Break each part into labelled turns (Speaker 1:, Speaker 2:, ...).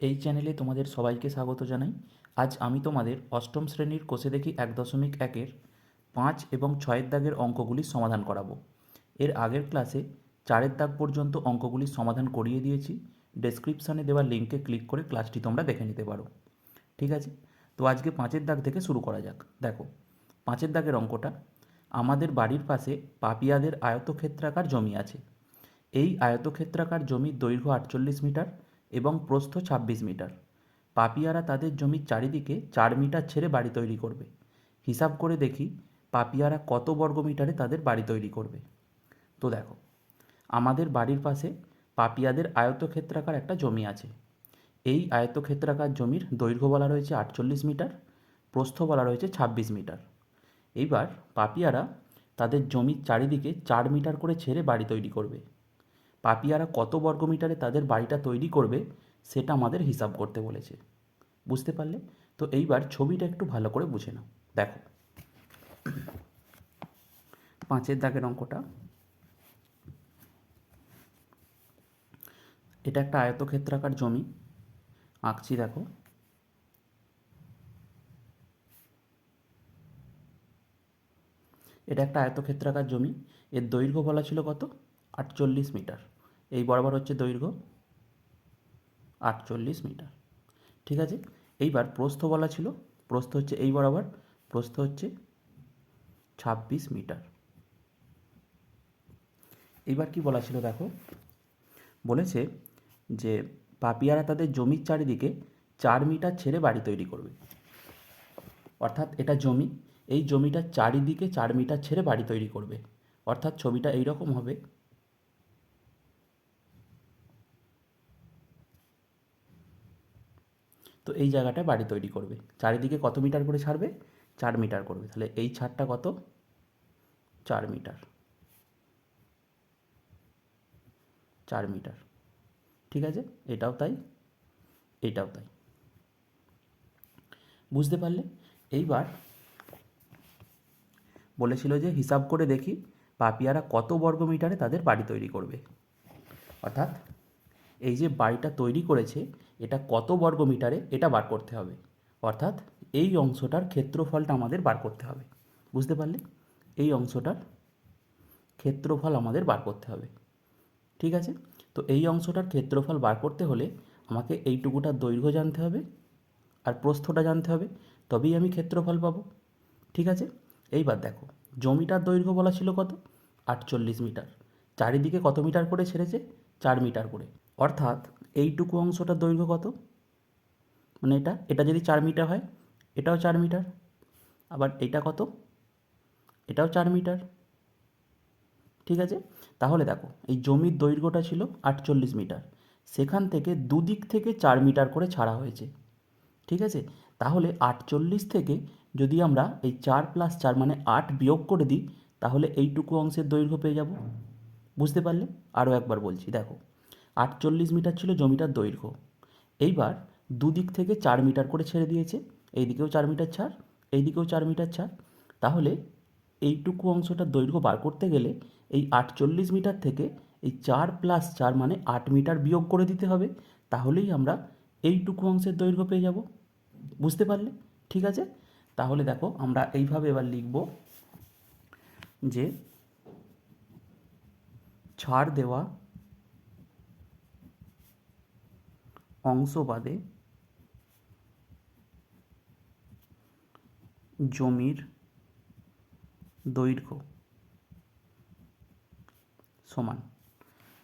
Speaker 1: এই চ্যানেলে তোমাদের সবাইকে স্বাগত জানাই। আজ আমি তোমাদের অষ্টম শ্রেণির কোষে দেখি এক দশমিক একের পাঁচ এবং ছয়ের দাগের অঙ্কগুলির সমাধান করাবো। এর আগের ক্লাসে চারের দাগ পর্যন্ত অঙ্কগুলির সমাধান করিয়ে দিয়েছি। ডেসক্রিপশানে দেওয়া লিঙ্কে ক্লিক করে ক্লাসটি তোমরা দেখে নিতে পারো। ঠিক আছে? তো আজকে পাঁচের দাগ থেকে শুরু করা যাক। দেখো, পাঁচের দাগের অঙ্কটা, আমাদের বাড়ির পাশে পাপিয়াদের আয়তক্ষেত্রাকার জমি আছে। এই আয়তক্ষেত্রাকার জমির দৈর্ঘ্য আটচল্লিশ মিটার এবং প্রস্থ ছাব্বিশ মিটার। পাপিয়ারা তাদের জমির চারিদিকে চার মিটার ছেড়ে বাড়ি তৈরি করবে। হিসাব করে দেখি, পাপিয়ারা কত বর্গ মিটারে তাদের বাড়ি তৈরি করবে। তো দেখো, আমাদের বাড়ির পাশে পাপিয়াদের আয়তক্ষেত্রাকার একটা জমি আছে। এই আয়তক্ষেত্রাকার জমির দৈর্ঘ্য বলা রয়েছে আটচল্লিশ মিটার, প্রস্থ বলা রয়েছে ছাব্বিশ মিটার। এইবার পাপিয়ারা তাদের জমির চারিদিকে চার মিটার করে ছেড়ে বাড়ি তৈরি করবে। পাপিয়ারা কত বর্গ মিটারে তাদের বাড়িটা তৈরি করবে সেটা আমাদের হিসাব করতে বলেছে। বুঝতে পারলে? তো এইবার ছবিটা একটু ভালো করে বুঝে নাও। দেখো। পাঁচের দাগের অঙ্কটা। এটা একটা আয়তক্ষেত্রাকার জমি। আঁকছি দেখো। এটা একটা আয়তক্ষেত্রাকার জমি। এর দৈর্ঘ্য বলা ছিল কত? আটচল্লিশ মিটার। এই বরাবর হচ্ছে দৈর্ঘ্য আটচল্লিশ মিটার। ঠিক আছে? এইবার প্রস্থ বলা ছিল, প্রস্থ হচ্ছে এই বরাবর, প্রস্থ হচ্ছে ছাব্বিশ মিটার। এইবার কি বলা ছিল দেখো? বলেছে যে পাপিয়ারা তাদের জমির চারিদিকে চার মিটার ছেড়ে বাড়ি তৈরি করবে। অর্থাৎ এটা জমি, এই জমিটার চারিদিকে চার মিটার ছেড়ে বাড়ি তৈরি করবে। অর্থাৎ ছবিটা এইরকম হবে তো এই জায়গাটায় বাড়ি তৈরি করবে। চারিদিকে কত মিটার করে ছাড়বে? চার মিটার করবে। তাহলে এই ছাড়টা কত? চার মিটার। চার মিটার। ঠিক আছে? এটাও তাই এটাও তাই। বুঝতে পারলে? এইবার বলেছিল যে হিসাব করে দেখি পাপিয়ারা কত বর্গ মিটারে তাদের বাড়ি তৈরি করবে। অর্থাৎ এই যে বাড়িটা তৈরি করেছে এটা কত বর্গ মিটারে এটা বার করতে হবে। অর্থাৎ এই অংশটার ক্ষেত্রফলটা আমাদের বার করতে হবে। বুঝতে পারলে? এই অংশটার ক্ষেত্রফল আমাদের বার করতে হবে। ঠিক আছে? তো এই অংশটার ক্ষেত্রফল বার করতে হলে আমাকে এইটুকুটার দৈর্ঘ্য জানতে হবে আর প্রস্থটা জানতে হবে। তবেই আমি ক্ষেত্রফল পাবো। ঠিক আছে? এইবার দেখো, জমিটার দৈর্ঘ্য বলা ছিল কত? আটচল্লিশ মিটার। চারিদিকে কত মিটার করে ছেড়েছে? চার মিটার করে। অর্থাৎ এইটুকু অংশটার দৈর্ঘ্য কত? মানে এটা এটা যদি চার মিটার হয়, এটাও চার মিটার, আবার এটা কত? এটাও চার মিটার। ঠিক আছে? তাহলে দেখো, এই জমির দৈর্ঘ্যটা ছিল আটচল্লিশ মিটার। সেখান থেকে দুদিক থেকে চার মিটার করে ছাড়া হয়েছে। ঠিক আছে? তাহলে আটচল্লিশ থেকে যদি আমরা এই চার প্লাস চার মানে আট বিয়োগ করে দিই, তাহলে এইটুকু অংশের দৈর্ঘ্য পেয়ে যাব। বুঝতে পারলে? আরও একবার বলছি, দেখো। আটচল্লিশ মিটার ছিল জমিটার দৈর্ঘ্য। এইবার দুদিক থেকে চার মিটার করে ছেড়ে দিয়েছে। এইদিকেও চার মিটার ছাড়, এইদিকেও চার মিটার ছাড়। তাহলে এইটুকু অংশটার দৈর্ঘ্য বার করতে গেলে এই আটচল্লিশ মিটার থেকে এই চার প্লাস চার মানে আট মিটার বিয়োগ করে দিতে হবে। তাহলেই আমরা এইটুকু অংশের দৈর্ঘ্য পেয়ে যাব। বুঝতে পারলে? ঠিক আছে? তাহলে দেখো আমরা এইভাবে এবার লিখব যে ছাড় দেওয়া অংশ বাদে জমির দৈর্ঘ্য সমান।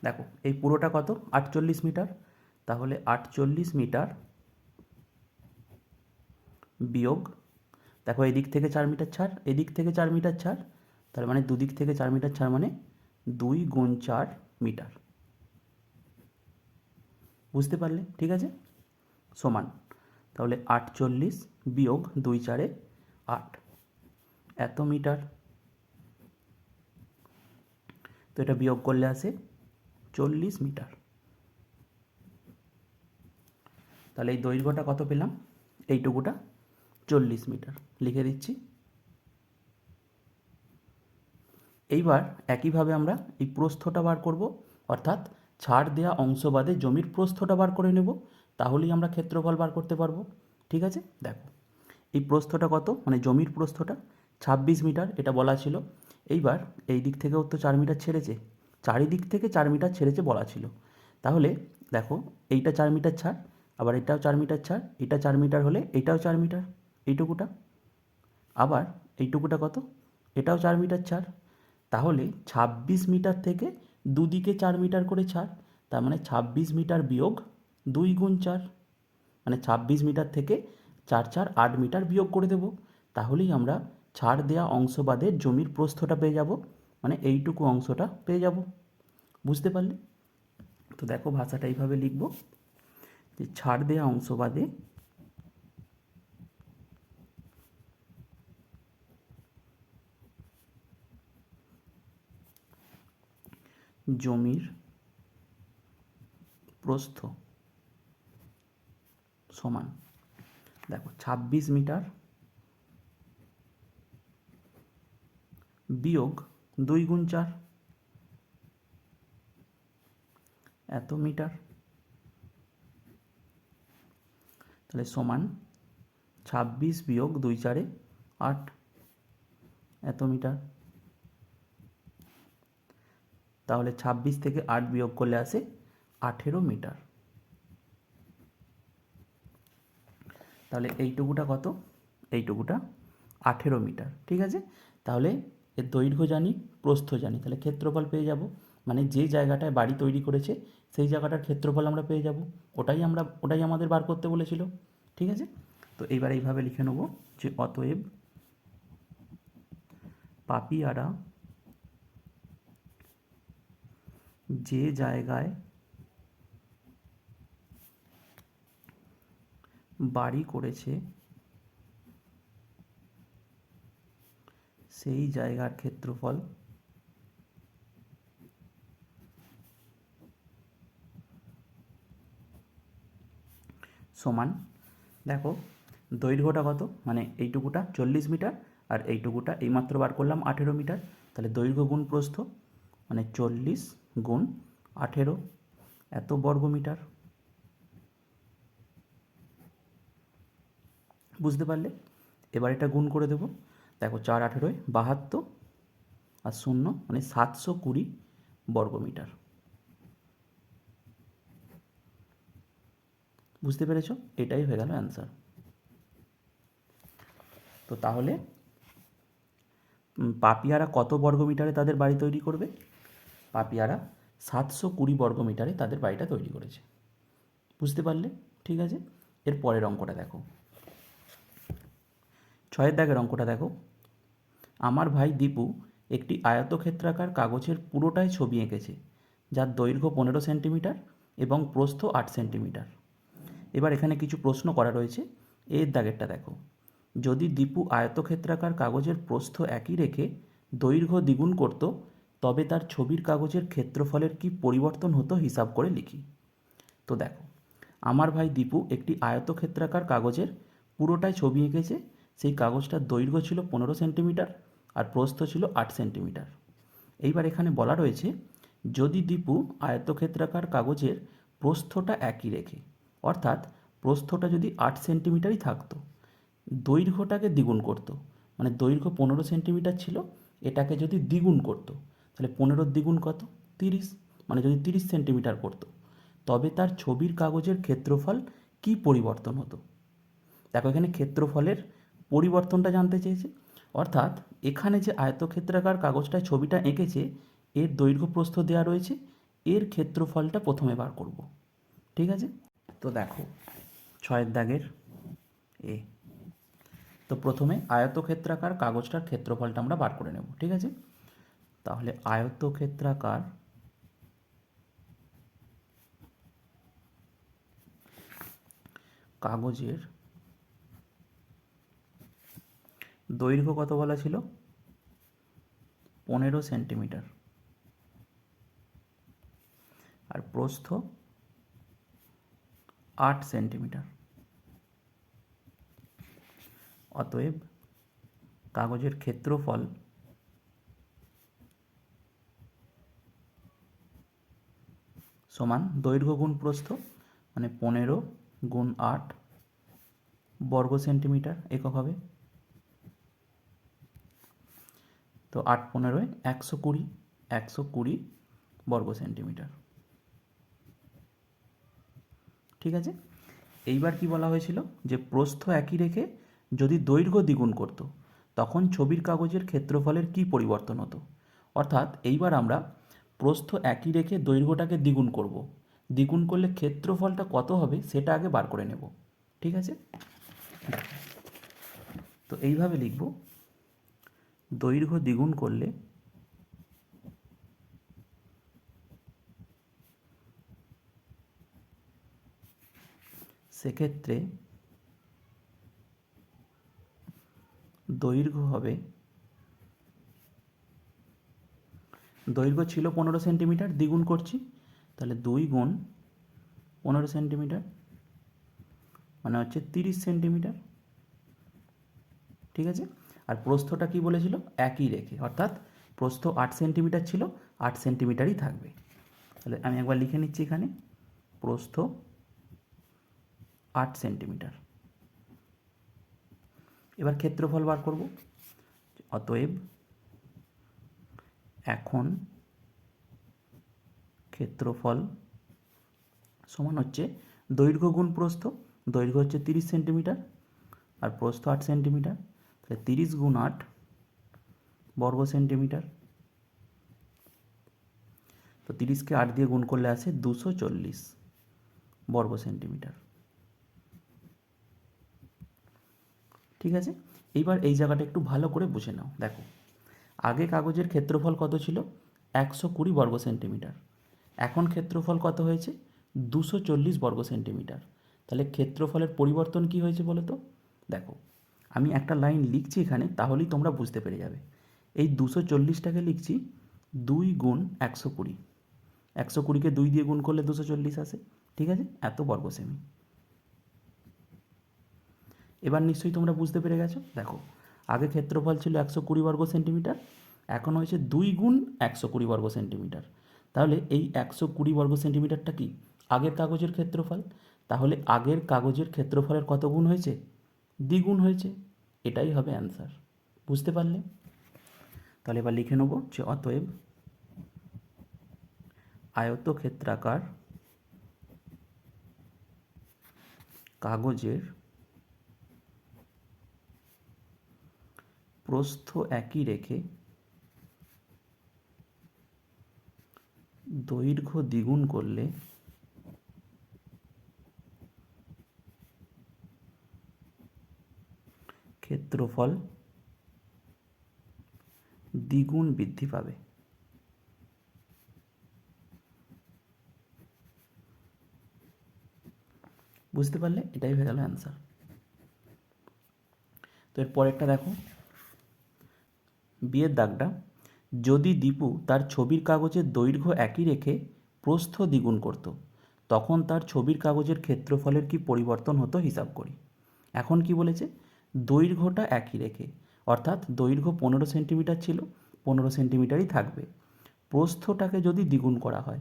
Speaker 1: দেখো, এই পুরোটা কত? আটচল্লিশ মিটার। তাহলে আটচল্লিশ মিটার বিয়োগ, দেখো এদিক থেকে চার মিটার ছাড় এদিক থেকে চার মিটার ছাড়, তার মানে দুদিক থেকে চার মিটার ছাড় মানে দুই গুণ চার মিটার। বুঝতে পারলে, ঠিক আছে? সমান। তাহলে আটচল্লিশ বিয়োগ দুই চারে আট। এত মিটার? তো এটা বিয়োগ করলে আসে চল্লিশ মিটার। তাহলে এই দৈর্ঘ্যটা কত পেলাম? এইটুকুটা চল্লিশ মিটার। লিখে দিচ্ছি। এইবার একইভাবে আমরা এই প্রস্থটা বার করব, অর্থাৎ ছাড় দেওয়া অংশ বাদে জমির প্রস্থটা বার করে নেব, তাহলেই আমরা ক্ষেত্রফল বার করতে পারব। ঠিক আছে? দেখো, এই প্রস্থটা কত? মানে জমির প্রস্থটা, ছাব্বিশ মিটার, এটা বলা ছিল। এইবার এই দিক থেকেও তো চার মিটার ছেড়েছে, চারিদিক থেকে চার মিটার ছেড়েছে বলা ছিল। তাহলে দেখো, এইটা চার মিটার ছাড়, আবার এটাও চার মিটার ছাড়, এটা চার মিটার হলে এটাও চার মিটার, এইটুকুটা। আবার এইটুকুটা কত? এটাও চার মিটার ছাড়। তাহলে ছাব্বিশ মিটার থেকে দুদিকে চার মিটার করে ছাড়, তার মানে ছাব্বিশ মিটার বিয়োগ দুই গুণ চার। মানে ছাব্বিশ মিটার থেকে চার চার আট মিটার বিয়োগ করে দেব। তাহলেই আমরা ছাড় দেওয়া অংশ বাদে জমির প্রস্থটা পেয়ে যাব। মানে এইটুকু অংশটা পেয়ে যাব। বুঝতে পারলে? তো দেখো ভাষাটা এইভাবে লিখব যে ছাড় দেওয়া অংশ বাদে জমির প্রস্থ সমান। দেখো, ছাব্বিশ মিটার বিয়োগ দুই গুণ চার। এত মিটার। তাহলে সমান ছাব্বিশ বিয়োগ দুই চারে আট। এত মিটার। তাহলে ছাব্বিশ থেকে আট বিয়োগ করলে আসে আঠেরো মিটার। তাহলে এইটুকুটা কত? এইটুকুটা আঠেরো মিটার, ঠিক আছে? তাহলে এর দৈর্ঘ্য জানি, প্রস্থ জানি, তাহলে ক্ষেত্রফল পেয়ে যাব। মানে যে জায়গাটায় বাড়ি তৈরি করেছে, সেই জায়গাটার ক্ষেত্রফল আমরা পেয়ে যাব। ওটাই আমরা, ওটাই আমাদের বার করতে বলেছিল, ঠিক আছে? তো এইবার এইভাবে লিখে নেব যে অতএব পাপিয়ারা যে জায়গায় বাড়ি করেছে, সেই জায়গার ক্ষেত্রফল সমান, দেখো, দৈর্ঘ্যটা কত? মানে এইটুকুটা চল্লিশ মিটার, আর এইটুকুটা এইমাত্র বার করলাম আঠেরো মিটার, তাহলে দৈর্ঘ্য গুণ প্রস্থ মানে চল্লিশ গুণ আঠেরো। এত বর্গ মিটার বুঝতে পারলে? এবার এটা গুণ করে দেবো। দেখো চার আঠেরোয় বাহাত্তর আর শূন্য মানে সাতশো কুড়ি বর্গমিটার। বুঝতে পেরেছ? এটাই হয়ে গেল অ্যান্সার। তো তাহলে পাপিয়ারা কত বর্গমিটারে তাদের বাড়ি তৈরি করবে? পাপিয়ারা সাতশো কুড়ি বর্গমিটারে তাদের বাড়িটা তৈরি করেছে। বুঝতে পারলে? ঠিক আছে? এর পরের অঙ্কটা দেখো। ছয়ের দাগের অঙ্কটা দেখো। আমার ভাই দীপু একটি আয়তক্ষেত্রাকার কাগজের পুরোটাই ছবি এঁকেছে, যার দৈর্ঘ্য পনেরো সেন্টিমিটার এবং প্রস্থ আট সেন্টিমিটার। এবার এখানে কিছু প্রশ্ন করা রয়েছে। এর দাগেরটা দেখো। যদি দীপু আয়তক্ষেত্রাকার কাগজের প্রস্থ একই রেখে দৈর্ঘ্য দ্বিগুণ করত তবে তার ছবির কাগজের ক্ষেত্রফলের কি পরিবর্তন হতো হিসাব করে লিখি। তো দেখো, আমার ভাই দীপু একটি আয়তক্ষেত্রাকার কাগজের পুরোটাই ছবি এঁকেছে। সেই কাগজটার দৈর্ঘ্য ছিল পনেরো সেন্টিমিটার আর প্রস্থ ছিল আট সেন্টিমিটার। এইবার এখানে বলা রয়েছে, যদি দীপু আয়তক্ষেত্রাকার কাগজের প্রস্থটা একই রেখে, অর্থাৎ প্রস্থটা যদি আট সেন্টিমিটারই থাকতো, দৈর্ঘ্যটাকে দ্বিগুণ করতো মানে দৈর্ঘ্য পনেরো সেন্টিমিটার ছিল, এটাকে যদি দ্বিগুণ করতো তাহলে পনেরোর দ্বিগুণ কত? তিরিশ। মানে যদি তিরিশ সেন্টিমিটার করতো, তবে তার ছবির কাগজের ক্ষেত্রফল কি পরিবর্তন হতো? দেখো, এখানে ক্ষেত্রফলের পরিবর্তনটা জানতে চেয়েছে। অর্থাৎ এখানে যে আয়তক্ষেত্রাকার কাগজটায় ছবিটা এঁকেছে, এর দৈর্ঘ্য প্রস্থ দেওয়া রয়েছে, এর ক্ষেত্রফলটা প্রথমে বার করব। ঠিক আছে? তো দেখো, ছয়ের দাগের এ। তো প্রথমে আয়তক্ষেত্রাকার কাগজটার ক্ষেত্রফলটা আমরা বার করে নেব। ঠিক আছে? তাহলে আয়তক্ষেত্রাকার কাগজের দৈর্ঘ্য কত বলা ছিল? পনেরো সেন্টিমিটার। আর প্রস্থ আট সেন্টিমিটার। অতএব কাগজের ক্ষেত্রফল সমান দৈর্ঘ্য গুণ প্রস্থ মানে পনেরো গুণ আট বর্গ সেন্টিমিটার একক হবে। তো আট পনেরোয় একশো কুড়ি একশো কুড়ি বর্গ সেন্টিমিটার। ঠিক আছে? এইবার কি বলা হয়েছিল? যে প্রস্থ একই রেখে যদি দৈর্ঘ্য দ্বিগুণ করত, তখন ছবির কাগজের ক্ষেত্রফলের কি পরিবর্তন হতো? অর্থাৎ এইবার আমরা প্রস্থ একই রেখে দৈর্ঘ্যটাকে দ্বিগুণ করব। দ্বিগুণ করলে ক্ষেত্রফলটা কত হবে সেটা আগে বার করে নেব। ঠিক আছে? তো এইভাবে লিখব। দৈর্ঘ্য দ্বিগুণ করলে সেক্ষেত্রে দৈর্ঘ্য হবে দৈর্ঘ্য ছিল পনেরো সেন্টিমিটার, দ্বিগুণ করছি, তাহলে দুই গুণ পনেরো সেন্টিমিটার মানে হচ্ছে তিরিশ সেন্টিমিটার, ঠিক আছে? আর প্রস্থটা কি বলেছিল? একই রেখে, অর্থাৎ প্রস্থ আট সেন্টিমিটার ছিল, আট সেন্টিমিটারই থাকবে। তাহলে আমি একবার লিখে নিচ্ছি এখানে, প্রস্থ আট সেন্টিমিটার। এবার ক্ষেত্রফল বার করব, অতএব এখন ক্ষেত্রফল সমান হচ্ছে দৈর্ঘ্য গুণ প্রস্থ। দৈর্ঘ্য হচ্ছে তিরিশ সেন্টিমিটার আর প্রস্থ আট সেন্টিমিটার। তাহলে তিরিশ গুণ আট বর্গ সেন্টিমিটার। তো তিরিশকে আট দিয়ে গুণ করলে আসে দুশো চল্লিশ বর্গ সেন্টিমিটার। ঠিক আছে? এইবার এই জায়গাটা একটু ভালো করে বুঝে নাও। দেখো আগে কাগজের ক্ষেত্রফল কত ছিল? একশো কুড়ি বর্গ সেন্টিমিটার। এখন ক্ষেত্রফল কত হয়েছে? দুশো চল্লিশ বর্গ সেন্টিমিটার। তাহলে ক্ষেত্রফলের পরিবর্তন কি হয়েছে বলো তো দেখো, আমি একটা লাইন লিখছি এখানে, তাহলেই তোমরা বুঝতে পেরে যাবে। এই দুশো চল্লিশটাকে লিখছি দুই গুণ একশো কুড়ি। একশো কুড়িকে দুই দিয়ে গুণ করলে দুশো চল্লিশ আসে, ঠিক আছে? এত বর্গ সেমি। এবার নিশ্চয়ই তোমরা বুঝতে পেরে গেছো? দেখো আগে ক্ষেত্রফল ছিল একশো কুড়ি বর্গ সেন্টিমিটার, এখন হয়েছে দুই গুণ একশো কুড়ি বর্গ সেন্টিমিটার। তাহলে এই একশো কুড়ি বর্গ সেন্টিমিটারটা কি? আগের কাগজের ক্ষেত্রফল? তাহলে আগের কাগজের ক্ষেত্রফলের কত গুণ হয়েছে? দ্বিগুণ হয়েছে। এটাই হবে অ্যান্সার। বুঝতে পারলে? তাহলে এবার লিখে নেব যে অতএব আয়তক্ষেত্রাকার কাগজের প্রস্থ একই রেখে দৈর্ঘ্য দ্বিগুণ করলে ক্ষেত্রফল দ্বিগুণ বৃদ্ধি পাবে। বুঝতে পারলে এটাই হয়ে গেল অ্যান্সার তো এর পরেরটা দেখো। বিয়ের দাগটা। যদি দীপু তার ছবির কাগজের দৈর্ঘ্য একই রেখে প্রস্থ দ্বিগুণ করত, তখন তার ছবির কাগজের ক্ষেত্রফলের কি পরিবর্তন হতো হিসাব করি। এখন কি বলেছে? দৈর্ঘ্যটা একই রেখে, অর্থাৎ দৈর্ঘ্য পনেরো সেন্টিমিটার ছিল, পনেরো সেন্টিমিটারই থাকবে। প্রস্থটাকে যদি দ্বিগুণ করা হয়,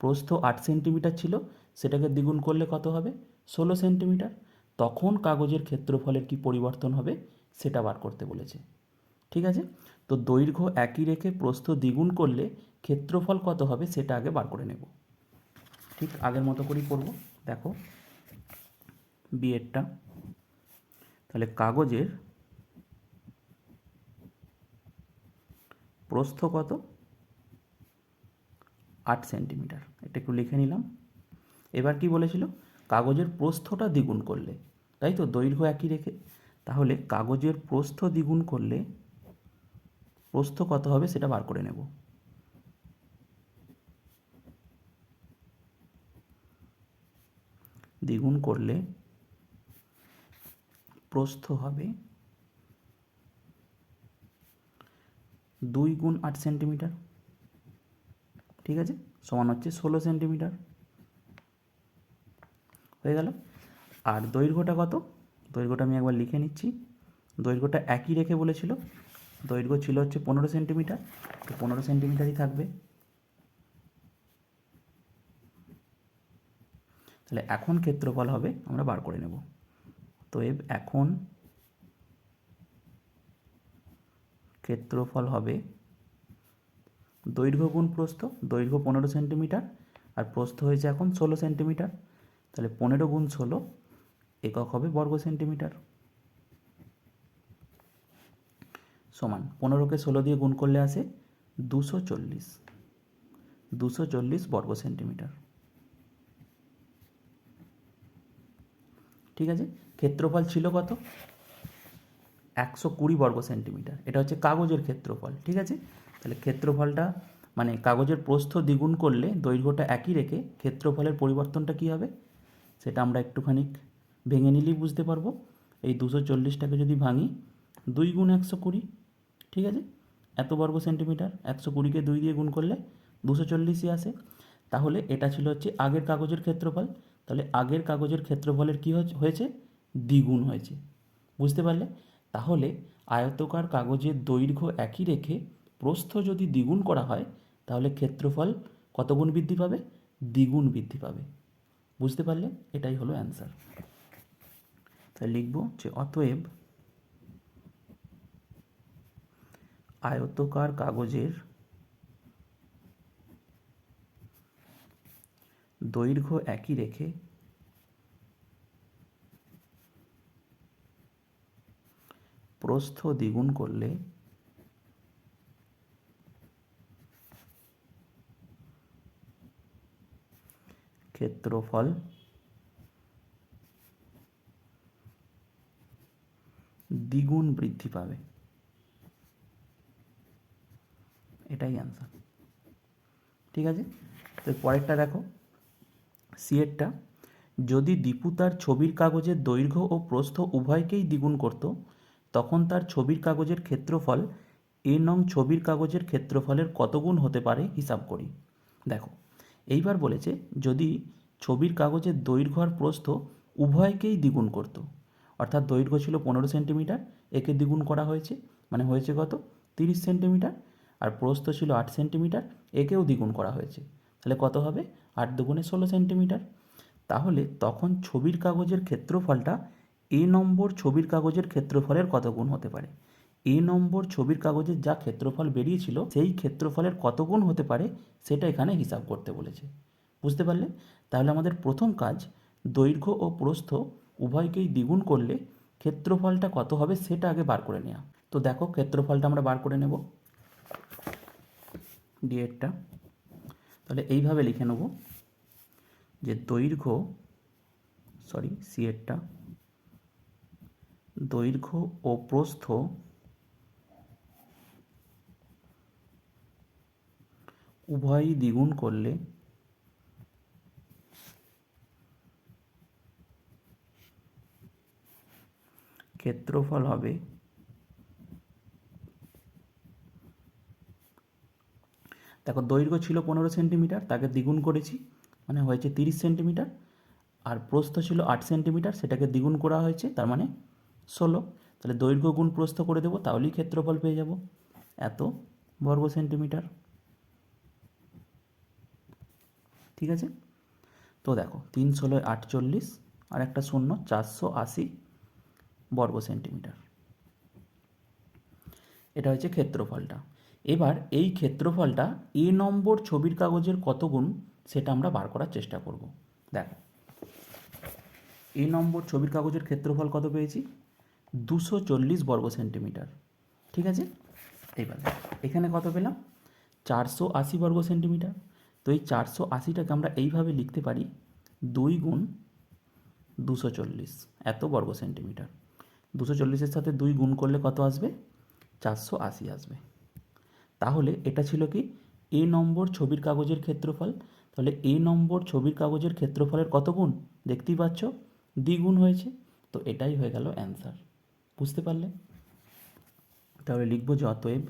Speaker 1: প্রস্থ আট সেন্টিমিটার ছিল, সেটাকে দ্বিগুণ করলে কত হবে? ষোলো সেন্টিমিটার। তখন কাগজের ক্ষেত্রফলের কি পরিবর্তন হবে, সেটা বার করতে বলেছে। ঠিক আছে? তো দৈর্ঘ্য একই রেখে প্রস্থ দ্বিগুণ করলে ক্ষেত্রফল কত হবে সেটা আগে বার করে নেব। ঠিক আগের মতো করেই করব। দেখো, বিয়েরটা। তাহলে কাগজের প্রস্থ কত? আট সেন্টিমিটার। এটা একটু লিখে নিলাম। এবার কি বলেছিল? কাগজের প্রস্থটা দ্বিগুণ করলে। তাই তো? দৈর্ঘ্য একই রেখে। তাহলে কাগজের প্রস্থ দ্বিগুণ করলে প্রস্থ কত হবে সেটা বার করে নেব। দ্বিগুণ করলে প্রস্থ হবে দুই গুণ আট সেন্টিমিটার, ঠিক আছে? সমান হচ্ছে ষোলো সেন্টিমিটার। হয়ে গেল? আর দৈর্ঘ্যটা কত? দৈর্ঘ্যটা আমি একবার লিখে নিচ্ছি। দৈর্ঘ্যটা একই রেখে বলেছিল। দৈর্ঘ্য ছিল হচ্ছে পনেরো সেন্টিমিটার, তো পনেরো সেন্টিমিটারই থাকবে। তাহলে এখন ক্ষেত্রফল হবে, আমরা বার করে নেব। অতএব এখন ক্ষেত্রফল হবে দৈর্ঘ্য গুণ প্রস্থ, দৈর্ঘ্য পনেরো সেন্টিমিটার, আর প্রস্থ হয়েছে এখন ষোলো সেন্টিমিটার। তাহলে পনেরো গুণ ষোলো, একক হবে বর্গ সেন্টিমিটার। সমান পনেরোকে ষোলো দিয়ে গুণ করলে আসে দুশো চল্লিশ। দুশো চল্লিশ বর্গ সেন্টিমিটার। ঠিক আছে? ক্ষেত্রফল ছিল কত? একশো কুড়ি বর্গ সেন্টিমিটার। এটা হচ্ছে কাগজের ক্ষেত্রফল, ঠিক আছে? তাহলে ক্ষেত্রফলটা মানে কাগজের প্রস্থ দ্বিগুণ করলে দৈর্ঘ্যটা একই রেখে ক্ষেত্রফলের পরিবর্তনটা কী হবে? সেটা আমরা একটুখানি ভেঙে নিলেই বুঝতে পারব। এই দুশো চল্লিশটাকে যদি ভাঙি, দুই গুণ একশো কুড়ি ঠিক আছে? এত বর্গ সেন্টিমিটার, একশো কুড়িকে দুই দিয়ে গুণ করলে দুশো চল্লিশই আসে। তাহলে এটা ছিল হচ্ছে আগের কাগজের ক্ষেত্রফল। তাহলে আগের কাগজের ক্ষেত্রফলের কী হয়েছে? দ্বিগুণ হয়েছে। বুঝতে পারলে? তাহলে আয়তকার কাগজের দৈর্ঘ্য একই রেখে প্রস্থ যদি দ্বিগুণ করা হয়, তাহলে ক্ষেত্রফল কত গুণ বৃদ্ধি পাবে? দ্বিগুণ বৃদ্ধি পাবে। বুঝতে পারলে? এটাই হলো অ্যান্সার। তাই লিখব যে অতএব আয়তকার কাগজের দৈর্ঘ্য একই রেখে প্রস্থ দ্বিগুণ করলে ক্ষেত্রফল দ্বিগুণ বৃদ্ধি পাবে। এটাই অ্যান্সার ঠিক আছে? তো পরেরটা দেখো। সিয়েরটা যদি দীপু তার ছবির কাগজের দৈর্ঘ্য ও প্রস্থ উভয়কেই দ্বিগুণ করত, তখন তার ছবির কাগজের ক্ষেত্রফল এ নং ছবির কাগজের ক্ষেত্রফলের কতগুণ হতে পারে হিসাব করি। দেখো, এইবার বলেছে যদি ছবির কাগজের দৈর্ঘ্য আর প্রস্থ উভয়কেই দ্বিগুণ করত, অর্থাৎ দৈর্ঘ্য ছিল পনেরো সেন্টিমিটার, একে দ্বিগুণ করা হয়েছে। মানে হয়েছে কত? তিরিশ সেন্টিমিটার। আর প্রস্থ ছিল আট সেন্টিমিটার, একেও দ্বিগুণ করা হয়েছে। তাহলে কত হবে? আট দুগুণে ষোলো সেন্টিমিটার। তাহলে তখন ছবির কাগজের ক্ষেত্রফলটা এ নম্বর ছবির কাগজের ক্ষেত্রফলের কত গুণ হতে পারে? এ নম্বর ছবির কাগজের যা ক্ষেত্রফল বেরিয়েছিল, সেই ক্ষেত্রফলের কত গুণ হতে পারে সেটা এখানে হিসাব করতে বলেছে। বুঝতে পারলে? তাহলে আমাদের প্রথম কাজ, দৈর্ঘ্য ও প্রস্থ উভয়কেই দ্বিগুণ করলে ক্ষেত্রফলটা কত হবে সেটা আগে বার করে নেওয়া তো দেখো, ক্ষেত্রফলটা আমরা বার করে নেব। ডিএডটা তাহলে এইভাবে লিখে নেব যে দৈর্ঘ্য সরি সিএডটা দৈর্ঘ্য ও প্রস্থ উভয়ই দ্বিগুণ করলে ক্ষেত্রফল হবে দেখো দৈর্ঘ্য ছিল পনেরো সেন্টিমিটার, তাকে দ্বিগুণ করেছি মানে হয়েছে তিরিশ সেন্টিমিটার, আর প্রস্থ ছিল আট সেন্টিমিটার, সেটাকে দ্বিগুণ করা হয়েছে, তার মানে ষোলো। তাহলে দৈর্ঘ্য গুণ প্রস্থ করে দেবো, তাহলেই ক্ষেত্রফল পেয়ে যাব। এত বর্গ সেন্টিমিটার। ঠিক আছে? তো দেখো, তিন ষোলোয় আটচল্লিশ, আর একটা শূন্য, চারশো আশি বর্গ সেন্টিমিটার। এটা হচ্ছে ক্ষেত্রফলটা। এবার এই ক্ষেত্রফলটা এ নম্বর ছবির কাগজের কত গুণ সেটা আমরা বার করার চেষ্টা করব। দেখো, এ নম্বর ছবির কাগজের ক্ষেত্রফল কত পেয়েছি? দুশো চল্লিশ বর্গ সেন্টিমিটার। ঠিক আছে? এইবার এখানে কত পেলাম? চারশো আশি বর্গ সেন্টিমিটার। তো এই চারশো আশিটাকে আমরা এইভাবে লিখতে পারি দুই গুণ দুশো চল্লিশ, এত বর্গ সেন্টিমিটার। দুশো চল্লিশের সাথে দুই গুণ করলে কত আসবে? চারশো আশি আসবে। তাহলে এটা ছিল কি? এ নম্বর ছবির কাগজের ক্ষেত্রফল। তাহলে এ নম্বর ছবির কাগজের ক্ষেত্রফলের কত গুণ? দেখতেই পাচ্ছ, দ্বিগুণ হয়েছে। তো এটাই হয়ে গেল অ্যান্সার বুঝতে পারলে? তাহলে লিখব যে অতএব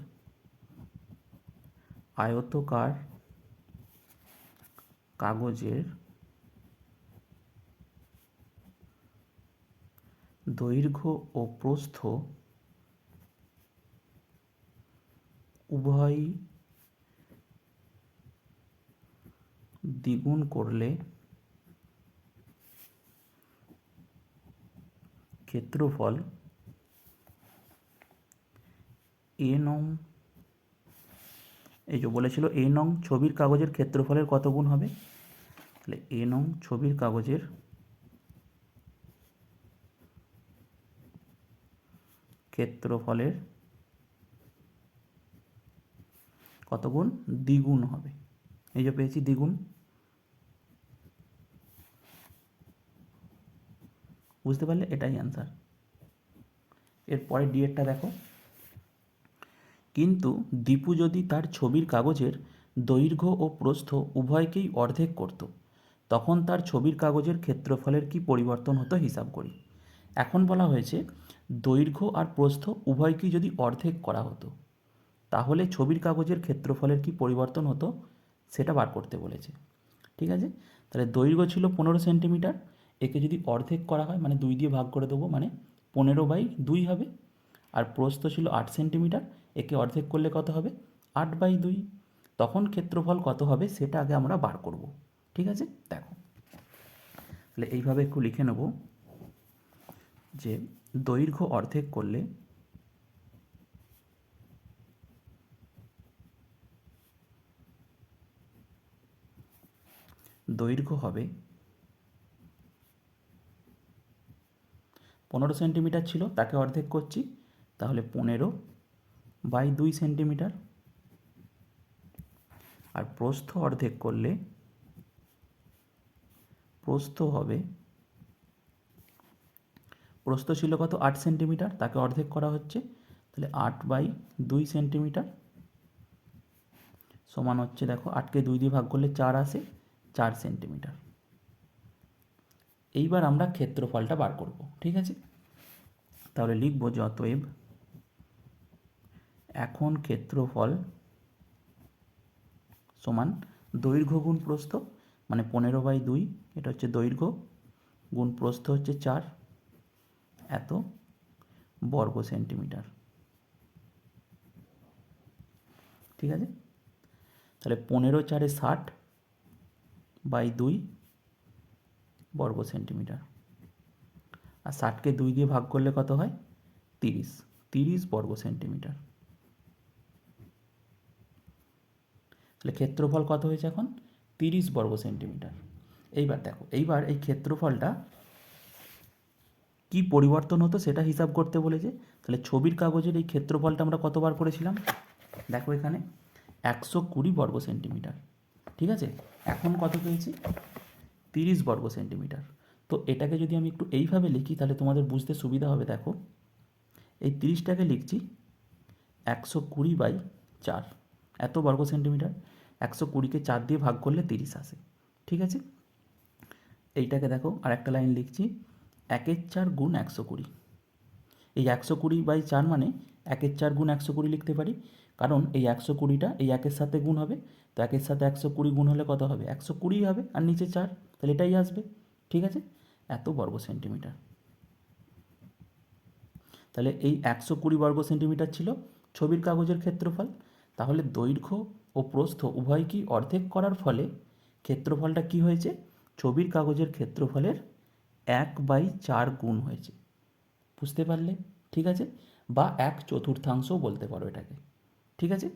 Speaker 1: আয়তকার কাগজের দৈর্ঘ্য ও প্রস্থ উভয় দ্বিগুণ করলে ক্ষেত্রফল এ নং, এই যে বলেছিল এ নং ছবির কাগজের ক্ষেত্রফলের কত গুণ হবে? তাহলে এ নং ছবির কাগজের ক্ষেত্রফলের কত গুণ দ্বিগুণ হবে। এই যে পেয়েছি দ্বিগুণ। বুঝতে পারলে এটাই অ্যান্সার এরপরে ডিএডটা দেখো। কিন্তু দীপু যদি তার ছবির কাগজের দৈর্ঘ্য ও প্রস্থ উভয়কেই অর্ধেক করত, তখন তার ছবির কাগজের ক্ষেত্রফলের কি পরিবর্তন হতো হিসাব করি। এখন বলা হয়েছে, দৈর্ঘ্য আর প্রস্থ উভয়কেই যদি অর্ধেক করা হতো তাহলে ছবির কাগজের ক্ষেত্রফলের কি পরিবর্তন হতো? সেটা বার করতে বলেছে। ঠিক আছে? তাহলে দৈর্ঘ্য ছিল পনেরো সেন্টিমিটার। একে যদি অর্ধেক করা হয় মানে দুই দিয়ে ভাগ করে দেবো মানে পনেরো বাই দুই হবে। আর প্রস্থ ছিল আট সেন্টিমিটার। একে অর্ধেক করলে কত হবে? আট বাই দুই। তখন ক্ষেত্রফল কত হবে? সেটা আগে আমরা বার করব। ঠিক আছে? দেখো। তাহলে এইভাবে একটু লিখে নেব যে দৈর্ঘ্য অর্ধেক করলে দৈর্ঘ্য হবে পনেরো সেন্টিমিটার ছিল, তাকে অর্ধেক করছি। তাহলে পনেরো বাই দুই সেন্টিমিটার। আর প্রস্থ অর্ধেক করলে প্রস্থ হবে, প্রস্থ ছিল কত? আট সেন্টিমিটার, তাকে অর্ধেক করা হচ্ছে। তাহলে আট বাই দুই সেন্টিমিটার সমান হচ্ছে, দেখো, আটকে দুই দিয়ে ভাগ করলে চার আসে। চার সেন্টিমিটার। এইবার আমরা ক্ষেত্রফলটা বার করব, ঠিক আছে? তাহলে লিখব যে অতএব এখন ক্ষেত্রফল সমান দৈর্ঘ্য গুণ প্রস্থ মানে পনেরো বাই দুই, এটা হচ্ছে দৈর্ঘ্য, গুণ প্রস্থ হচ্ছে চার, এত বর্গ সেন্টিমিটার। ঠিক আছে? তাহলে পনেরো চারে ষাট বাই দুই বর্গ সেন্টিমিটার। আর ষাটকে দুই দিয়ে ভাগ করলে কত হয়? তিরিশ। তিরিশ বর্গ সেন্টিমিটার। তাহলে ক্ষেত্রফল কত হয়েছে এখন? তিরিশ বর্গ সেন্টিমিটার। এইবার দেখো, এইবার এই ক্ষেত্রফলটা কি পরিবর্তন হতো সেটা হিসাব করতে বলেছে তাহলে ছবির কাগজের এই ক্ষেত্রফলটা আমরা কতবার করেছিলাম? দেখো এখানে একশো কুড়ি বর্গ সেন্টিমিটার। ঠিক আছে? এখন কত পেয়েছি? তিরিশ বর্গ সেন্টিমিটার। তো এটাকে যদি আমি একটু এইভাবে লিখি, তাহলে তোমাদের বুঝতে সুবিধা হবে, দেখো। এই তিরিশটাকে লিখছি একশো কুড়ি বাই চার। এত বর্গ সেন্টিমিটার। একশো কুড়িকে চার দিয়ে ভাগ করলে তিরিশ আসে। ঠিক আছে? এইটাকে দেখো আর একটা লাইন লিখছি। একের চার গুণ একশো কুড়ি। এই একশো কুড়ি বাই চার মানে একের চার গুণ একশো কুড়ি লিখতে পারি। কারণ এই একশো কুড়িটা এই একের সাথে গুণ হবে, তো একের সাথে একশো কুড়ি গুণ হলে কত হবে? একশো কুড়ি হবে আর নিচে চার, তাহলে এটাই আসবে, ঠিক আছে? এত বর্গ সেন্টিমিটার। তাহলে এই একশো কুড়ি বর্গ সেন্টিমিটার ছিল ছবির কাগজের ক্ষেত্রফল, তাহলে দৈর্ঘ্য ও প্রস্থ উভয় উভয়কেই অর্ধেক করার ফলে ক্ষেত্রফলটা কি হয়েছে? ছবির কাগজের ক্ষেত্রফলের এক বাই চার গুণ হয়েছে। বুঝতে পারলে? ঠিক আছে? বা এক চতুর্থাংশও বলতে পারো এটাকে। ঠিক আছে?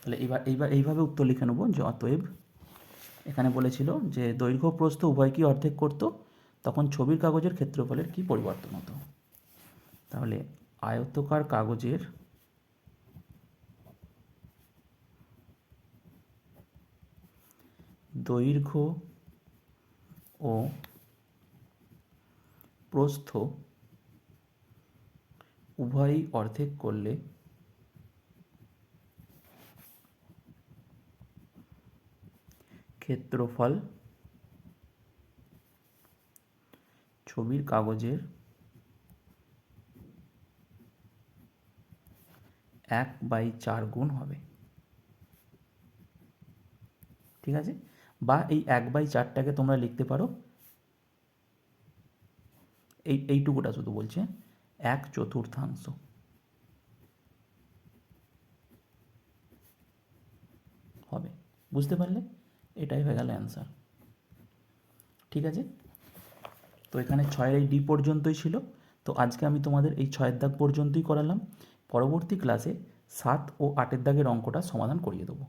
Speaker 1: তাহলে এইবার এইবার এইভাবে উত্তর লিখে নেব যে অতএব এখানে বলেছিল যে দৈর্ঘ্য প্রস্থ উভয়কেই অর্ধেক করত? তখন ছবির কাগজের ক্ষেত্রফলের কি পরিবর্তন হতো? তাহলে আয়তকার কাগজের দৈর্ঘ্য ও প্রস্থ উভয়ই অর্ধেক করলে ক্ষেত্রফল ছবির কাগজের এক বাই চার গুণ হবে। ঠিক আছে? বা এই এক বাই চারটাকে তোমরা লিখতে পারো। এই, এইটুকুটা শুধু বলছে, এক চতুর্থাংশ। হবে। বুঝতে পারলে? এটাই হয়ে গেল অ্যান্সার ঠিক আছে? তো এখানে ছয়ের এই ডি পর্যন্তই ছিল। তো আজকে আমি তোমাদের এই ছয়ের দাগ পর্যন্তই করালাম। পরবর্তী ক্লাসে সাত ও আটের দাগের অঙ্কটা সমাধান করিয়ে দেবো।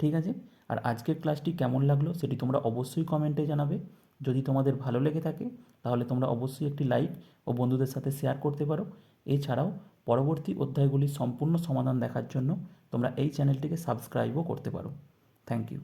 Speaker 1: ঠিক আছে? আর আজকের ক্লাসটি কেমন লাগল সেটি তোমরা অবশ্যই কমেন্টে জানাবে। যদি তোমাদের ভালো লেগে থাকে, তাহলে তোমরা অবশ্যই একটি লাইক ও বন্ধুদের সাথে শেয়ার করতে পারো। এছাড়াও পরবর্তী অধ্যায়গুলির সম্পূর্ণ সমাধান দেখার জন্য তোমরা এই চ্যানেলটিকে সাবস্ক্রাইবও করতে পারো। Thank you